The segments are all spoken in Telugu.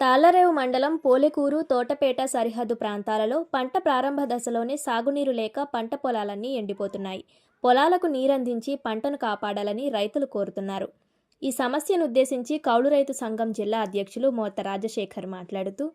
తాళ్ళరేవు మండలం పోలెకూరు తోటపేట సరిహద్దు ప్రాంతాలలో పంట ప్రారంభ దశలోనే సాగునీరు లేక పంట పొలాలన్నీ ఎండిపోతున్నాయి. పొలాలకు నీరందించి పంటను కాపాడాలని రైతులు కోరుతున్నారు. ఈ సమస్యను ఉద్దేశించి కౌలు రైతు సంఘం జిల్లా అధ్యక్షులు మోత రాజశేఖర్ మాట్లాడుతూ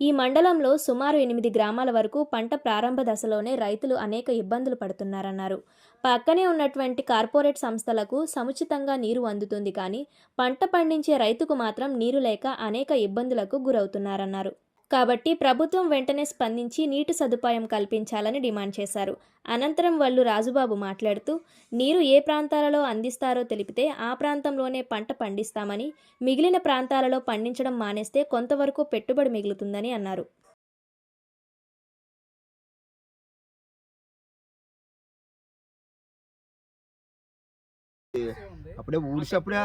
ఈ మండలంలో సుమారు ఎనిమిది గ్రామాల వరకు పంట ప్రారంభ దశలోనే రైతులు అనేక ఇబ్బందులు పడుతున్నారన్నారు. పక్కనే ఉన్నటువంటి కార్పొరేట్ సంస్థలకు సముచితంగా నీరు అందుతుంది కానీ పంట పండించే రైతుకు మాత్రం నీరు లేక అనేక ఇబ్బందులకు గురవుతున్నారన్నారు. కాబట్టి ప్రభుత్వం వెంటనే స్పందించి నీటి సదుపాయం కల్పించాలని డిమాండ్ చేశారు. అనంతరం వాళ్ళు రాజుబాబు మాట్లాడుతూ నీరు ఏ ప్రాంతాలలో అందిస్తారో తెలిపితే ఆ ప్రాంతంలోనే పంట పండిస్తామని మిగిలిన ప్రాంతాలలో పండించడం మానేస్తే కొంతవరకు పెట్టుబడి మిగులుతుందని అన్నారు. అప్పుడే ఊడిసప్పుడే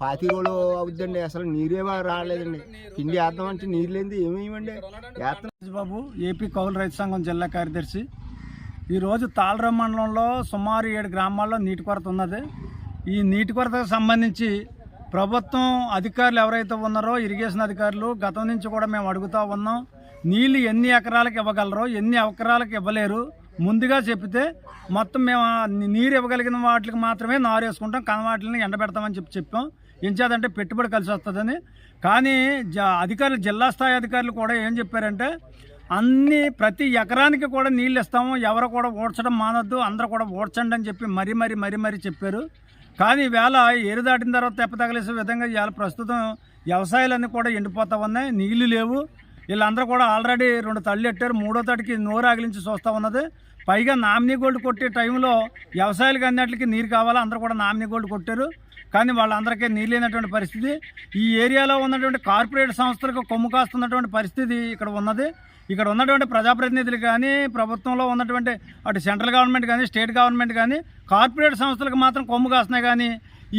పాతి రోజులు అవుద్దండి అసలు నీరే రాలేదండి. పిండి వేద్దామంటే నీరు లేనిది ఏమేయమండి వేస్తాం బాబు ఏపీ కౌలు రైతు సంఘం జిల్లా కార్యదర్శి. ఈరోజు తాళరాం మండలంలో సుమారు ఏడు గ్రామాల్లో నీటి కొరత ఉన్నది. ఈ నీటి కొరతకు సంబంధించి ప్రభుత్వం అధికారులు ఎవరైతే ఉన్నారో ఇరిగేషన్ అధికారులు గతం నుంచి కూడా మేము అడుగుతూ ఉన్నాం. నీళ్ళు ఎన్ని ఎకరాలకు ఇవ్వగలరో ఎన్ని ఎకరాలకు ఇవ్వలేరు. ముందుగా చెప్తే మొత్తం మేము ఆ నీరు ఇవ్వగలిగిన వాటికి మాత్రమే నారు వేసుకుంటాం. కన వాటిని ఎండబెడతామని చెప్పి చెప్పాం. ఎంచేదంటే పెట్టుబడి కలిసి వస్తుందని. కానీ అధికారులు జిల్లా స్థాయి అధికారులు కూడా ఏం చెప్పారంటే అన్ని ప్రతి ఎకరానికి కూడా నీళ్ళు ఇస్తాము ఎవరు కూడా ఓడ్చడం మానొద్దు అందరూ కూడా ఓడ్చండి అని చెప్పి మరీ మరీ మరీ మరీ చెప్పారు. కానీ వేళ ఏరు దాటిన తర్వాత తెప్ప తగిలేసే విధంగా ఇవాళ ప్రస్తుతం వ్యవసాయాలన్నీ కూడా ఎండిపోతా ఉన్నాయి నీళ్ళు లేవు. వీళ్ళందరూ కూడా ఆల్రెడీ రెండు తళ్ళు ఎట్టారు మూడో తడికి నోరు ఆగిలించి చూస్తూ ఉన్నది. పైగా నామినీ గోల్డ్ కొట్టే టైంలో వ్యవసాయాలకు అన్నిటికి నీరు కావాలా అందరూ కూడా నామినీ గోల్డ్ కొట్టారు. కానీ వాళ్ళందరికీ నీరు లేనటువంటి పరిస్థితి. ఈ ఏరియాలో ఉన్నటువంటి కార్పొరేట్ సంస్థలకు కొమ్ము కాస్తున్నటువంటి పరిస్థితి ఇక్కడ ఉన్నది. ఇక్కడ ఉన్నటువంటి ప్రజాప్రతినిధులు కానీ ప్రభుత్వంలో ఉన్నటువంటి అటు సెంట్రల్ గవర్నమెంట్ కానీ స్టేట్ గవర్నమెంట్ కానీ కార్పొరేట్ సంస్థలకు మాత్రం కొమ్ము కాస్తున్నాయి కానీ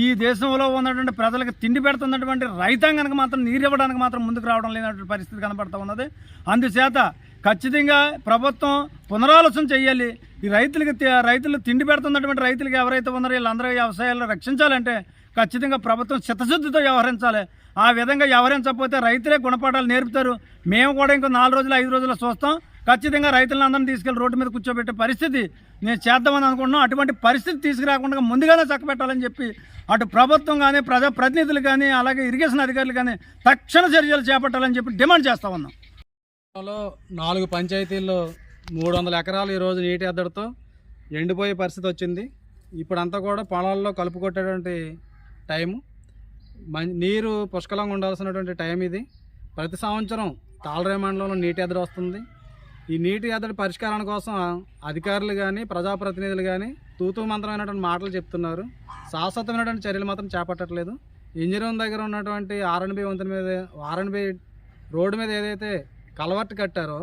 ఈ దేశంలో ఉన్నటువంటి ప్రజలకు తిండి పెడుతున్నటువంటి రైతాంగానికి మాత్రం నీరు ఇవ్వడానికి మాత్రం ముందుకు రావడం లేనటువంటి పరిస్థితి కనబడుతూ ఉన్నది. అందుచేత ఖచ్చితంగా ప్రభుత్వం పునరాలోచన చేయాలి. ఈ రైతులకి రైతులు తిండి పెడుతున్నటువంటి రైతులకి ఎవరైతే ఉన్నారో వీళ్ళందరూ వ్యవసాయాలు రక్షించాలంటే ఖచ్చితంగా ప్రభుత్వం చిత్తశుద్ధితో వ్యవహరించాలి. ఆ విధంగా వ్యవహరించకపోతే రైతులే గుణపాఠాలు నేర్పుతారు. మేము కూడా ఇంకో నాలుగు రోజులు ఐదు రోజులు చూస్తాం. ఖచ్చితంగా రైతులను అందరినీ తీసుకెళ్ళి రోడ్డు మీద కూర్చోబెట్టే పరిస్థితి నేను చేద్దామని అనుకుంటున్నాం అటువంటి పరిస్థితి తీసుకురాకుండా ముందుగానే చక్కబెట్టాలని చెప్పి అటు ప్రభుత్వం కానీ ప్రజా ప్రతినిధులు కానీ అలాగే ఇరిగేషన్ అధికారులు కానీ తక్షణ చర్యలు చేపట్టాలని చెప్పి డిమాండ్ చేస్తా ఉన్నాం. లో నాలుగు పంచాయతీల్లో మూడు వందల ఎకరాలు ఈరోజు నీటి ఎద్దడితో ఎండిపోయే పరిస్థితి వచ్చింది. ఇప్పుడంతా కూడా పొలాల్లో కలుపు కొట్టేటువంటి టైము. నీరు పుష్కలంగా ఉండాల్సినటువంటి టైం ఇది. ప్రతి సంవత్సరం తాళరే మండలంలో నీటి ఎద్దడి వస్తుంది. ఈ నీటి ఎద్దడి పరిష్కారం కోసం అధికారులు కానీ ప్రజాప్రతినిధులు కానీ తూతూ మంత్రమైనటువంటి మాటలు చెప్తున్నారు. శాశ్వతమైనటువంటి చర్యలు మాత్రం చేపట్టట్లేదు. ఇంజనీరింగ్ దగ్గర ఉన్నటువంటి ఆర్ఎన్బి వంతెన మీద ఆర్ఎన్బి రోడ్డు మీద ఏదైతే కలవట్టు కట్టారో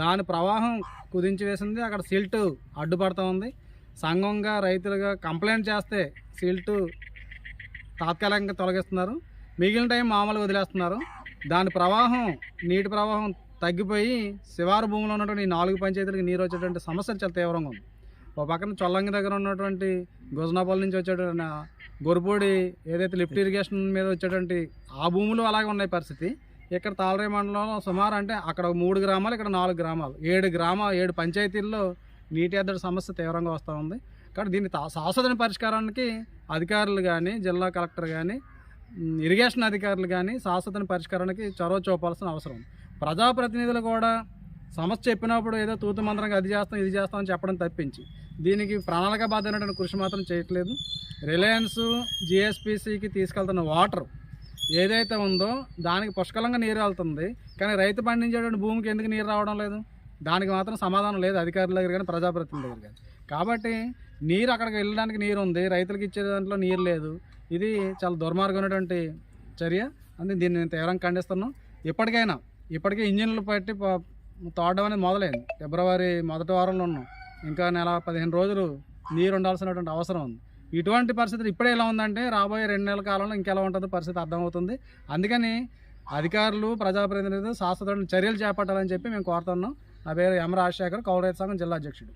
దాని ప్రవాహం కుదించి వేసింది అక్కడ సిల్ట్ అడ్డుపడుతూ ఉంది. సంఘంగా రైతులుగా కంప్లైంట్ చేస్తే సిల్టు తాత్కాలికంగా తొలగిస్తున్నారు. మిగిలిన టైం మామూలుగా వదిలేస్తున్నారు. దాని ప్రవాహం నీటి ప్రవాహం తగ్గిపోయి శివారు భూమిలో ఉన్నటువంటి నాలుగు పంచాయతీలకు నీరు వచ్చేటువంటి సమస్య చాలా తీవ్రంగా ఉంది. ఒక పక్కన చొల్లంగి దగ్గర ఉన్నటువంటి గుజనాపల్లి నుంచి వచ్చేటువంటి ఆ గొరపూడి ఏదైతే లిఫ్ట్ ఇరిగేషన్ మీద వచ్చేటువంటి ఆ భూములు అలాగే ఉన్నాయి పరిస్థితి. ఇక్కడ తాళరే మండలంలో సుమారు అంటే అక్కడ మూడు గ్రామాలు ఇక్కడ నాలుగు గ్రామాలు. ఏడు గ్రామ ఏడు పంచాయతీల్లో నీటి ఎద్దడి సమస్య తీవ్రంగా వస్తూ ఉంది. కాబట్టి దీన్ని శాశ్వత పరిష్కారానికి అధికారులు కానీ జిల్లా కలెక్టర్ కానీ ఇరిగేషన్ అధికారులు కానీ శాశ్వత పరిష్కారానికి చొరవ చూపాల్సిన అవసరం ప్రజాప్రతినిధులు కూడా సమస్య చెప్పినప్పుడు ఏదో తూతు మంత్రంగా అది చేస్తాం ఇది చేస్తాం అని చెప్పడం తప్పించి దీనికి ప్రణాళికాబద్ధమైనటువంటి కృషి మాత్రం చేయట్లేదు. రిలయన్స్ జిఎస్పిసికి తీసుకెళ్తున్న వాటర్ ఏదైతే ఉందో దానికి పుష్కలంగా నీరు వెళ్తుంది. కానీ రైతు పండించేటువంటి భూమికి ఎందుకు నీరు రావడం లేదు? దానికి మాత్రం సమాధానం లేదు అధికారుల దగ్గర కానీ ప్రజాప్రతినిధుల దగ్గర కానీ. కాబట్టి నీరు అక్కడికి వెళ్ళడానికి నీరు ఉంది రైతులకు ఇచ్చే దాంట్లో నీరు లేదు. ఇది చాలా దుర్మార్గమైనటువంటి చర్య. అందుకే దీన్ని నేను తీవ్రంగా ఖండిస్తున్నాను. ఇప్పటికైనా ఇప్పటికే ఇంజిన్లు పెట్టి తోడడం అనేది మొదలైంది. ఫిబ్రవరి మొదటి వారంలో ఉన్నాం. ఇంకా నెల పదిహేను రోజులు నీరు ఉండాల్సినటువంటి అవసరం ఉంది. ఇటువంటి పరిస్థితులు ఇప్పుడే ఎలా ఉందంటే రాబోయే రెండు నెలల కాలంలో ఇంకెలా ఉంటుందో పరిస్థితి అర్థమవుతుంది. అందుకని అధికారులు ప్రజాప్రతినిధులు శాశ్వత చర్యలు చేపట్టాలని చెప్పి మేము కోరుతున్నాం. నా పేరు ఎం రాజశేఖర్ కౌలు రైతు సంఘం జిల్లా అధ్యక్షుడు.